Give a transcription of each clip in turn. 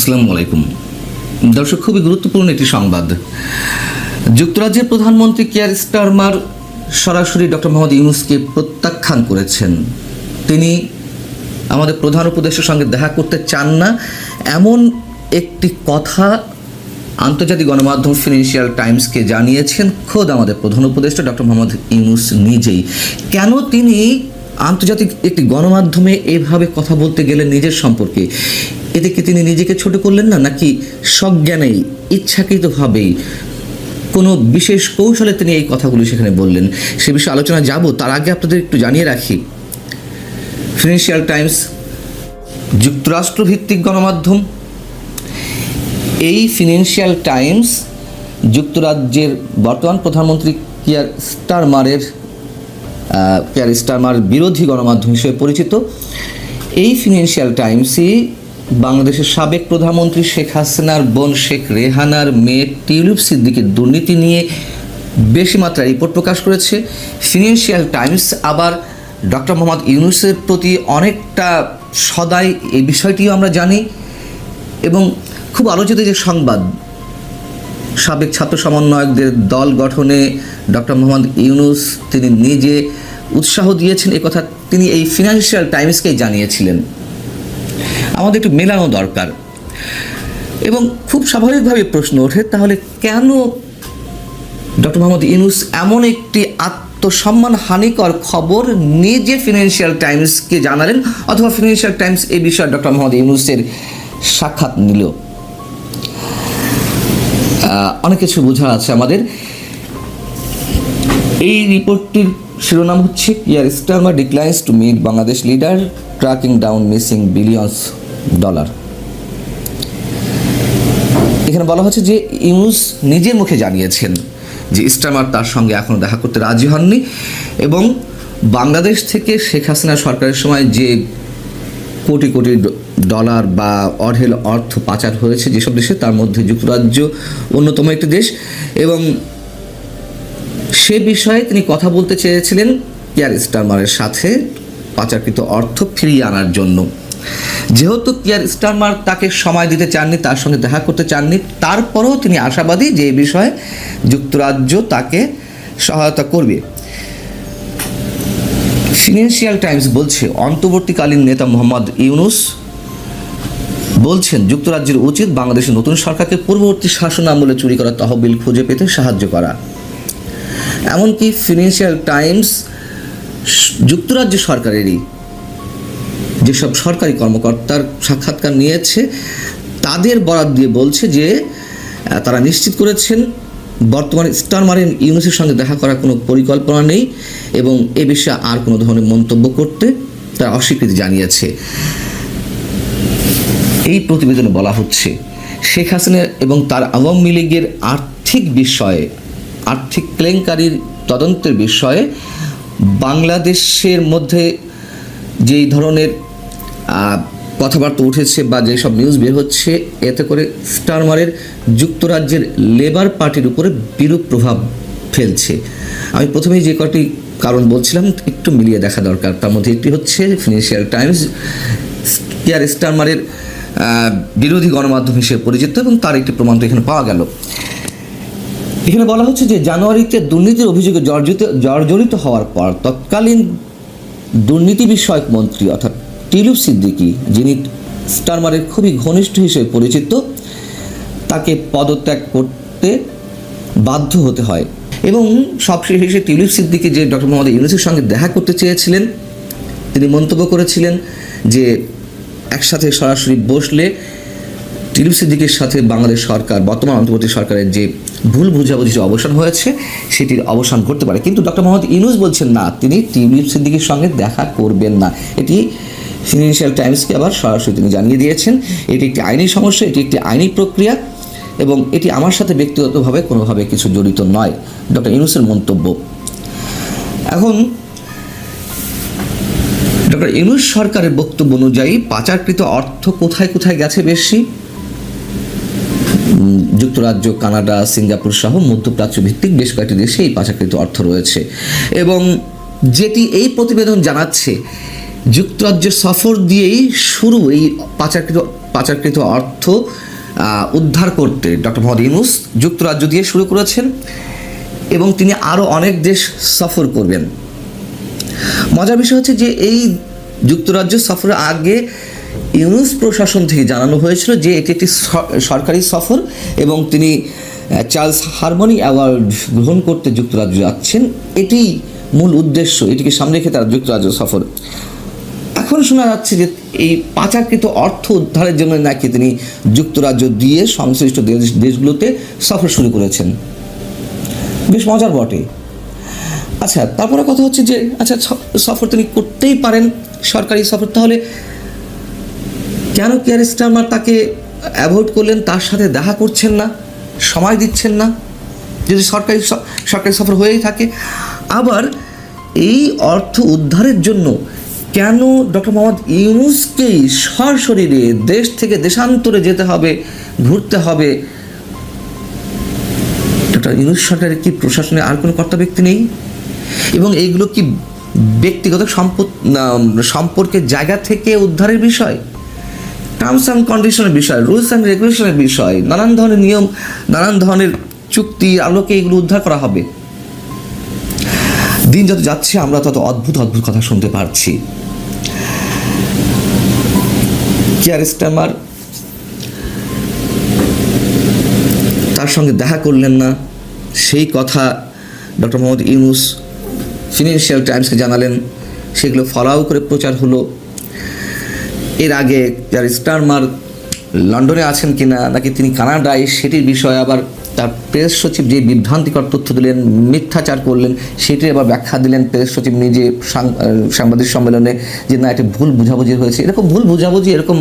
আসসালামু আলাইকুম। দর্শক, খুবই গুরুত্বপূর্ণ একটি সংবাদ। যুক্তরাজ্যের প্রধানমন্ত্রী কেয়ার স্টারমার সরাসরি ডক্টর মোহাম্মদ ইউনুসকে প্রত্যাখ্যান করেছেন। তিনি আমাদের প্রধান উপদেশের সঙ্গে দেখা করতে চান না। এমন একটি কথা আন্তর্জাতিক গণমাধ্যম ফিনান্সিয়াল টাইমসকে জানিয়েছেন খোদ আমাদের প্রধান উপদেষ্টা ডক্টর মোহাম্মদ ইউনুস নিজেই। কেন তিনি আন্তর্জাতিক একটি গণমাধ্যমে এভাবে কথা বলতে গেলে নিজের সম্পর্কে এতে কি তিনি নিজেকে ছোট করলেন না, নাকি সজ্ঞানেই, ইচ্ছাকৃতভাবেই? কোনো বিশেষ কৌশলে তিনি এই কথাগুলি সেখানে বললেন। সে বিষয়ে আলোচনা যাব, তার আগে আপনাদের একটু জানিয়ে রাখি। ফিনান্সিয়াল টাইমস যুক্তরাষ্ট্রভিত্তিক গণমাধ্যম। এই ফিনান্সিয়াল টাইমস যুক্তরাজ্যের বর্তমান প্রধানমন্ত্রী কিয়ার স্টারমারের কিয়ার স্টারমার বিরোধী গণমাধ্যম হিসেবে পরিচিত। এই ফিনান্সিয়াল টাইমসই বাংলাদেশের সাবেক প্রধানমন্ত্রী শেখ হাসিনার বোন শেখ রেহানার মেয়ে টিউলিপ সিদ্দিকের দুর্নীতি নিয়ে বেশি মাত্রায় রিপোর্ট প্রকাশ করেছে। ফিনান্সিয়াল টাইমস আবার ডক্টর মোহাম্মদ ইউনুসের প্রতি অনেকটা সদাই এই বিষয়টিও আমরা জানি এবং খুব আলোচিত যে সংবাদ, সাবেক ছাত্র সমন্বয়কদের দল গঠনে ডক্টর মোহাম্মদ ইউনুস তিনি নিজে উৎসাহ দিয়েছেন কথা তিনি এই ফিনান্সিয়াল টাইমসকেই জানিয়েছিলেন। আমাদের একটু মেলানো দরকার। এবং খুব স্বাভাবিকভাবে প্রশ্ন ওঠে, তাহলে কেন ডক্টর মোহাম্মদ ইউনুস এমন একটি আত্মসম্মান হানিকর খবর নিজে ফিনান্সিয়াল টাইমসকে জানালেন অথবা ফিনান্সিয়াল টাইমস এই বিষয়ে ডক্টর মোহাম্মদ ইউনুসের সাক্ষাৎ নিল? অনেক কিছু বোঝার আছে আমাদের। এই রিপোর্টটির শিরোনাম হচ্ছে Keir Starmer declines to meet Bangladesh leader tracking down missing billions dollar. এখানে বলা হচ্ছে যে ইউনুস নিজের মুখে জানিয়েছেন যে স্টারমার তার সঙ্গে এখনও দেখা করতে রাজি হননি এবং বাংলাদেশ থেকে শেখ হাসিনা সরকারের সময় যে কোটি কোটি ডলার বা অঢেল অর্থ পাচার হয়েছে যেসব দেশে, তার মধ্যে যুক্তরাজ্য অন্যতম একটি দেশ এবং সে বিষয়ে তিনি কথা বলতে চেয়েছিলেন কেয়ার স্টারমারের সাথে পাচারকৃত অর্থ ফিরিয়ে আনার জন্য। যেহেতু কিয়ার স্টারমার তাকে সময় দিতে চাননি, তার সঙ্গে দেখা করতে চাননি, তারপরেও তিনি আশাবাদী যে এই বিষয়ে যুক্তরাজ্য তাকে সহায়তা করবে। ফিনান্সিয়াল টাইমস বলছে, অন্তর্বর্তীকালীন নেতা মোহাম্মদ ইউনুস বলছেন, যুক্তরাজ্যের উচিত বাংলাদেশের নতুন সরকারকে পূর্ববর্তী শাসন আমলে চুরি করা তহবিল খুঁজে পেতে সাহায্য করা। এমনকি ফিনান্সিয়াল টাইমস যুক্তরাজ্য সরকারেরই যেসব সরকারি কর্মকর্তার সাক্ষাৎকার নিয়েছে, তাদের বরাদ দিয়ে বলছে যে তারা নিশ্চিত করেছেন বর্তমানে স্টারমারিন ইউনুসের সঙ্গে দেখা করার কোনো পরিকল্পনা নেই এবং এ বিষয়ে আর কোনো ধরনের মন্তব্য করতে তারা অস্বীকৃতি জানিয়েছে। এই প্রতিবেদনে বলা হচ্ছে, শেখ হাসিনা এবং তার আওয়ামী লীগের আর্থিক বিষয়ে, আর্থিক কেলেঙ্কারির তদন্তের বিষয়ে বাংলাদেশের মধ্যে যেই ধরনের কথাবার্তা উঠেছে বা যেসব নিউজ বের হচ্ছে, এতে করে স্টারমারের যুক্তরাজ্যের লেবার পার্টির উপরে বিরূপ প্রভাব ফেলছে। আমি প্রথমেই যে কটি কারণ বলছিলাম, একটু মিলিয়ে দেখা দরকার। তার মধ্যে একটি হচ্ছে ফিনান্সিয়াল টাইমস কেয়ার স্টারমারের বিরোধী গণমাধ্যম হিসেবে পরিচিত এবং তার একটি প্রমাণ তো এখানে পাওয়া গেল। এখানে বলা হচ্ছে যে জানুয়ারিতে দুর্নীতির অভিযোগে জর্জরিত জর্জরিত হওয়ার পর তৎকালীন দুর্নীতি বিষয়ক মন্ত্রী অর্থাৎ টিলুপ সিদ্দিকি, যিনি স্টারমারের খুবই ঘনিষ্ঠ হিসেবে পরিচিত, তাকে পদত্যাগ করতে বাধ্য হতে হয়। এবং সবশেষে টিলুপ সিদ্দিকি যে ডক্টর মোহাম্মদ ইউনুসের সঙ্গে দেখা করতে চেয়েছিলেন, তিনি মন্তব্য করেছিলেন যে, একসাথে সরাসরি বসলে টিলুপ সিদ্দিকের সাথে বাংলাদেশ সরকার, বর্তমান অন্তর্বর্তী সরকারের যে ভুল বুঝাবুঝি যে অবসান হয়েছে, সেটির অবসান ঘটতে পারে। কিন্তু ডক্টর মোহাম্মদ ইউনুস বলছেন, না, তিনি টিউলিপ সিদ্দিকের সঙ্গে দেখা করবেন না। এটি ফিনান্সিয়াল টাইমসকে আবার সরাসরি তিনি জানিয়ে দিয়েছেন, এটি একটি আইনি সমস্যা, এটি একটি আইনি প্রক্রিয়া এবং এটি আমার সাথে ব্যক্তিগতভাবে কোনোভাবে কিছু জড়িত নয়। ডক্টর ইউনুসের মন্তব্য। এখন, ডক্টর ইউনুস সরকারের বক্তব্য অনুযায়ী পাচারকৃত অর্থ কোথায় কোথায় গেছে বেশি? যুক্তরাজ্য, কানাডা, সিঙ্গাপুর সহ মধ্যপ্রাচ্য ভিত্তিক বেশ কয়েকটি দেশে এই পাচারকৃত অর্থ রয়েছে। এবং যেটি এই প্রতিবেদন জানাচ্ছে যুক্তরাজ্য সফর দিয়েই শুরু এই পাচারকৃত পাচারকৃত অর্থ উদ্ধার করতে ডক্টর মোহাম্মদ ইউনুস যুক্তরাজ্য দিয়ে শুরু করেছেন এবং তিনি আরও অনেক দেশ সফর করবেন। মজার বিষয় হচ্ছে যে এই যুক্তরাজ্য সফরের আগে ইউনুস প্রশাসন থেকে জানানো হয়েছিল যে এটি একটি সরকারি সফর এবং তিনি চার্লস হারমোনি অ্যাওয়ার্ড গ্রহণ করতে যুক্তরাজ্য যাচ্ছেন। এটি মূল উদ্দেশ্য, এটিকে সামনে রেখে তার যুক্তরাজ্য সফর এখন শোনা যাচ্ছে যে এই পাচারকৃত অর্থ উদ্ধারের জন্য নাকি তিনি যুক্তরাজ্য দিয়ে সংশ্লিষ্ট দেশ, দেশগুলোতে সফর শুরু করেছেন। বেশ মজার বটে। আচ্ছা তারপরে কথা হচ্ছে যে আচ্ছা সফর তিনি করতেই পারেন, সরকারি সফর। তাহলে কেন কেয়ার স্টারমার তাকে অ্যাভয়েড করলেন, তার সাথে দেখা করছেন না, সময় দিচ্ছেন না? যদি সরকারি সরকারি সফর হয়েই থাকে। আবার এই অর্থ উদ্ধারের জন্য কেন ডক্টর মোহাম্মদ ইউনুসকেই সশরীরে দেশ থেকে দেশান্তরে যেতে হবে, ঘুরতে হবে? ডক্টর ইউনুস সরকারের কি প্রশাসনে আর কোনো কর্তা ব্যক্তি নেই? এবং এইগুলো কি ব্যক্তিগত সম্পদ সম্পর্কের জায়গা থেকে উদ্ধারের বিষয়? টার্মস অ্যান্ড কন্ডিশনের বিষয়, রুলস অ্যান্ড রেগুলেশনের বিষয়, নানান ধরনের নিয়ম, নানান ধরনের চুক্তির আলোকে এগুলো উদ্ধার করা হবে। দিন যত যাচ্ছে, আমরা তত অদ্ভুত অদ্ভুত কথা শুনতে পারছি। কেয়ার স্ট্যামার তার সঙ্গে দেখা করলেন না, সেই কথা ডক্টর মোহাম্মদ ইউনুস ফিনান্সিয়াল টাইমসকে জানালেন, সেগুলো ফলাও করে প্রচার হলো। এর আগে যার স্টারমার লন্ডনে আছেন কিনা, নাকি তিনি কানাডায়, সেটির বিষয়ে আবার তার প্রেস সচিব যে বিভ্রান্তিকর তথ্য দিলেন, মিথ্যাচার করলেন, সেটি আবার ব্যাখ্যা দিলেন প্রেস সচিব নিজে সাংবাদিক সম্মেলনে যে না, এটা ভুল বুঝাবুঝি হয়েছে। এরকম ভুল বুঝাবুঝি, এরকম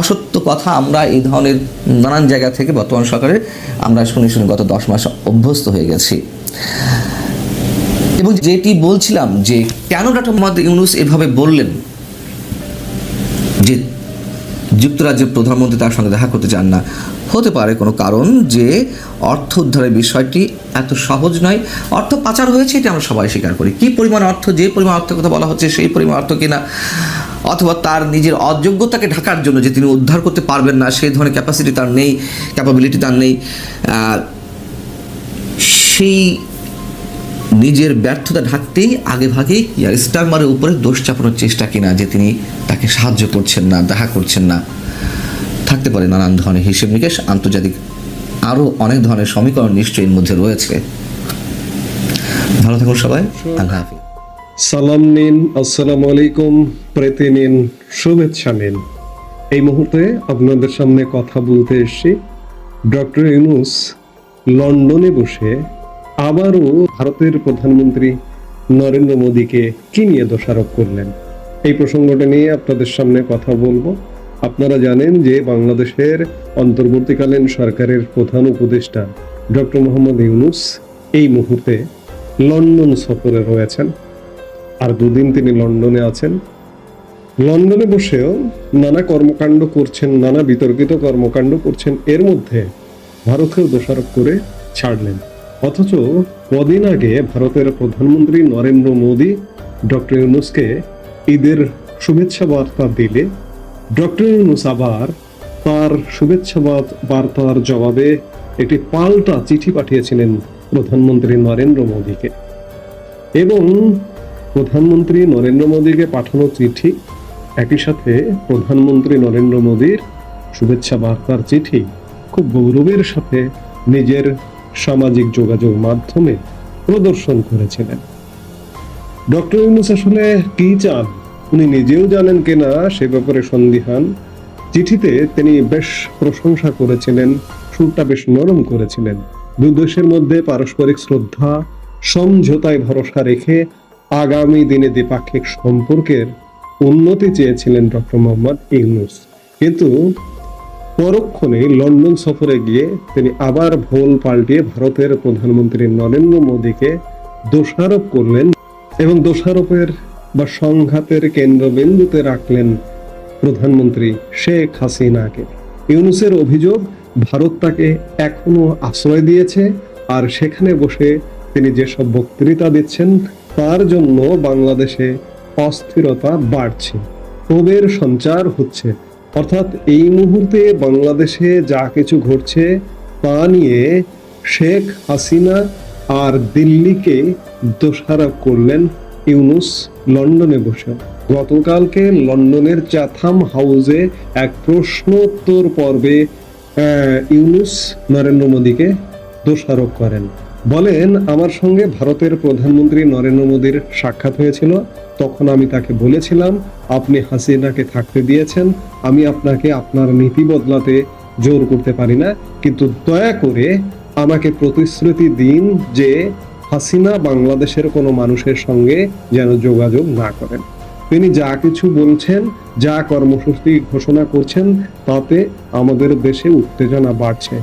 অসত্য কথা আমরা এই ধরনের নানান জায়গা থেকে বর্তমান সরকারে আমরা শুনে শুনে গত দশ মাস অভ্যস্ত হয়ে গেছি। এবং যেটি বলছিলাম যে, কেন ডক্টর মোহাম্মদ ইউনুস এভাবে বললেন যে, যুক্তরাজ্যের প্রধানমন্ত্রী তার সঙ্গে দেখা করতে চান না? হতে পারে কোনো কারণ যে অর্থ উদ্ধারের বিষয়টি এত সহজ নয়। অর্থ পাচার হয়েছে, এটা আমরা সবাই স্বীকার করি। কি পরিমাণ অর্থ, যে পরিমাণ অর্থের কথা বলা হচ্ছে সেই পরিমাণ অর্থ কিনা, অথবা তার নিজের অযোগ্যতাকে ঢাকার জন্য যে তিনি উদ্ধার করতে পারবেন না সেই ধরনের ক্যাপাসিটি তার নেই ক্যাপাবিলিটি তার নেই সেই নিজের ব্যর্থতা ঢাকতেই আগে ভাগেই ইয়ার স্টারমারের উপরে দোষ চাপানোর চেষ্টা কিনা যে তিনি তাকে সাহায্য করছেন না, দেখা করছেন না। থাকতে পারে নানান ধরনের হিসেব নিকেশ, আন্তর্জাতিক আরও অনেক ধরনের সমীকরণ নিশ্চয়ই এর মধ্যে রয়েছে। ভালো থাকুন সবাই, আল্লাহ হাফিজ। সালাম নিন, আসসালামু আলাইকুম, প্রীতি নিন, শুভেচ্ছা নিন। এই মুহূর্তে আপনাদের সামনে কথা বলতে এসেছি। ডক্টর ইউনুস লন্ডনে বসে আবারও ভারতের প্রধানমন্ত্রী নরেন্দ্র মোদীকে কি নিয়ে দোষারোপ করলেন? এই প্রসঙ্গটা নিয়ে আপনাদের সামনে কথা বলব। আপনারা জানেন যে বাংলাদেশের অন্তর্বর্তীকালীন সরকারের প্রধান উপদেষ্টা ডক্টর মোহাম্মদ ইউনুস এই মুহূর্তে লন্ডন সফরে রয়েছেন। আর দুদিন তিনি লন্ডনে আছেন। লন্ডনে বসেও নানা কর্মকাণ্ড করছেন, নানা বিতর্কিত কর্মকাণ্ড করছেন। এর মধ্যে ভারতকেও দোষারোপ করে ছাড়লেন। অথচ কদিন আগে ভারতের প্রধানমন্ত্রী নরেন্দ্র মোদী ডক্টর ইউনুসকে ঈদের শুভেচ্ছা বার্তা দিলে ডক্টর ইউনুস আবার তার শুভেচ্ছা বাত- বার্তার জবাবে একটি পাল্টা চিঠি পাঠিয়েছিলেন প্রধানমন্ত্রী নরেন্দ্র মোদীকে। এবং প্রধানমন্ত্রী নরেন্দ্র মোদীকে পাঠানো চিঠি, একই সাথে প্রধানমন্ত্রী নরেন্দ্র মোদীর শুভেচ্ছা বার্তার চিঠি খুব গৌরবের সাথে নিজের সামাজিক যোগাযোগ মাধ্যমে প্রদর্শন করেছিলেন। ডক্টর ইউনুস আসলে কি চান? উনি নিজেও জানেন কিনা সে ব্যাপারে সন্দিহান। চিঠিতে তিনি বেশ প্রশংসা করেছিলেন, সুরটা বেশ নরম করেছিলেন। দুই দেশের মধ্যে পারস্পরিক শ্রদ্ধা, সমঝোতায় ভরসা রেখে আগামী দিনে দ্বিপাক্ষিক সম্পর্কের উন্নতি চেয়েছিলেন ডক্টর মোহাম্মদ ইউনুস। কিন্তু পরক্ষণে লন্ডন সফরে গিয়ে তিনি আবার ভোল পাল্টিয়ে ভারতের প্রধানমন্ত্রী নরেন্দ্র মোদীকে দোষারোপ করলেন এবং দোষারোপের বা সংঘাতের কেন্দ্রবিন্দুতে রাখলেন প্রধানমন্ত্রী শেখ হাসিনাকে। ইউনুসের অভিযোগ, ভারত তাকে এখনও আশ্রয় দিয়েছে আর সেখানে বসে তিনি যেসব বক্তৃতা দিচ্ছেন, তার জন্য বাংলাদেশে অস্থিরতা বাড়ছে। ক্ষোভের সঞ্চার হচ্ছে। অর্থাৎ এই মুহূর্তে বাংলাদেশে যা কিছু ঘটছে, তা নিয়ে শেখ হাসিনা আর দিল্লিকে দোষারোপ করলেন ইউনুস। লন্ডনে বসে। গতকালকে লন্ডনের চাথাম হাউসে এক প্রশ্নোত্তর পর্বে ইউনুস নরেন্দ্র মোদীকে দোষারোপ করেন। বলেন, আমার সঙ্গে ভারতের প্রধানমন্ত্রী নরেন্দ্র মোদীর সাক্ষাৎ হয়েছিল। তখন আমি তাকে বলেছিলাম, আপনি হাসিনাকে থাকতে দিয়েছেন। আমি আপনাকে আপনার নীতি বদলাতে জোর করতে পারি না। কিন্তু দয়া করে আমাকে প্রতিশ্রুতি দিন যে হাসিনা বাংলাদেশের কোনো মানুষের সঙ্গে যেন যোগাযোগ না করেন। তিনি যা কিছু বলছেন, যা কর্মসূচি ঘোষণা করছেন, তাতে আমাদের দেশে উত্তেজনা বাড়ছে।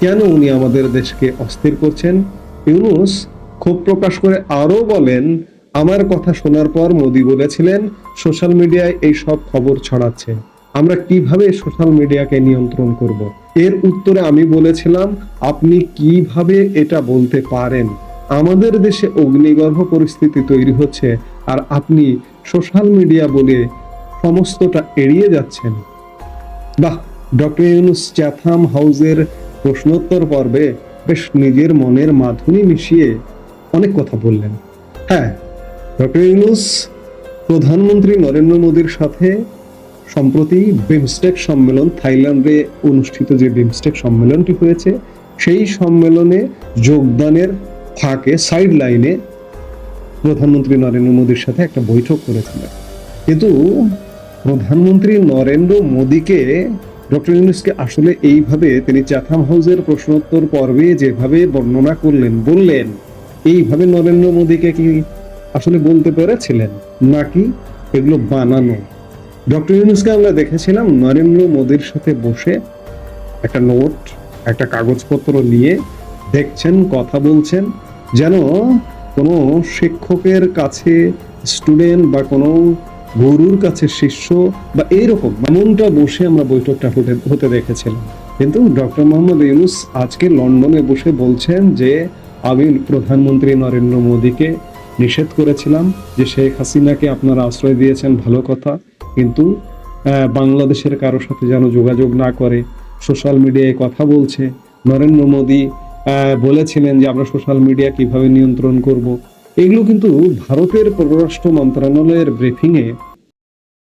কেন উনি আমাদের দেশকে অস্থির করছেন? ইউনুস ক্ষোভ প্রকাশ করে আরও বলেন, আমার কথা শোনার পর মোদি বলেছিলেন, সোশ্যাল মিডিয়ায় এই সব খবর ছড়াচ্ছে। আমরা কীভাবে সোশ্যাল মিডিয়াকে নিয়ন্ত্রণ করব? এর উত্তরে আমি বলেছিলাম, আপনি কীভাবে এটা বলতে পারেন? আমাদের দেশে অগ্নিগর্ভ পরিস্থিতি তৈরি হচ্ছে আর আপনি সোশ্যাল মিডিয়া বলে সমস্তটা এড়িয়ে যাচ্ছেন। বাহ, ডক্টর ইউনুস চ্যাথাম হাউসের প্রশ্নোত্তর পর্বে বেশ নিজের মনের মাধুরী মিশিয়ে অনেক কথা বললেন। হ্যাঁ ডক্টর ইউনুস প্রধানমন্ত্রী নরেন্দ্র মোদীর সাথে সম্প্রতি বিমস্টেক সম্মেলন, থাইল্যান্ডে অনুষ্ঠিত যে বিমস্টেক সম্মেলনটি হয়েছে, সেই সম্মেলনে যোগদানের ফাঁকে সাইড লাইনে প্রধানমন্ত্রী নরেন্দ্র মোদীর সাথে একটা বৈঠক করেছিলেন। কিন্তু প্রধানমন্ত্রী নরেন্দ্র মোদীকে ডক্টর ইউনুসকে আসলে এইভাবে তিনি চাথাম হাউসের প্রশ্নোত্তর পর্বে যেভাবে বর্ণনা করলেন, বললেন, এইভাবে নরেন্দ্র মোদীকে কি আসলে বলতে পেরেছিলেন? নাকি এগুলো বানানো? ডক্টর ইউনুসকে আমরা দেখেছিলাম নরেন্দ্র মোদীর সাথে বসে একটা নোট, একটা কাগজপত্র নিয়ে দেখছেন, কথা বলছেন, যেন কোনো শিক্ষকের কাছে স্টুডেন্ট বা কোনো গুরুর কাছে শিষ্য বা এইরকম এমনটা বসে আমরা বৈঠকটা হতে হতে দেখেছিলাম। কিন্তু ডক্টর মোহাম্মদ ইউনুস আজকে লন্ডনে বসে বলছেন যে, আমি প্রধানমন্ত্রী নরেন্দ্র মোদীকে নিষেধ করেছিলাম যে শেখ হাসিনাকে আপনারা আশ্রয় দিয়েছেন, ভালো কথা। কিন্তু বাংলাদেশের কারও সাথে যেন যোগাযোগ না করে, সোশ্যাল মিডিয়ায় কথা বলছে, নরেন্দ্র মোদী বলেছিলেন যে আমরা সোশ্যাল মিডিয়া কীভাবে নিয়ন্ত্রণ করব। এগুলো কিন্তু ভারতের পররাষ্ট্র মন্ত্রণালয়ের ব্রিফিংয়ে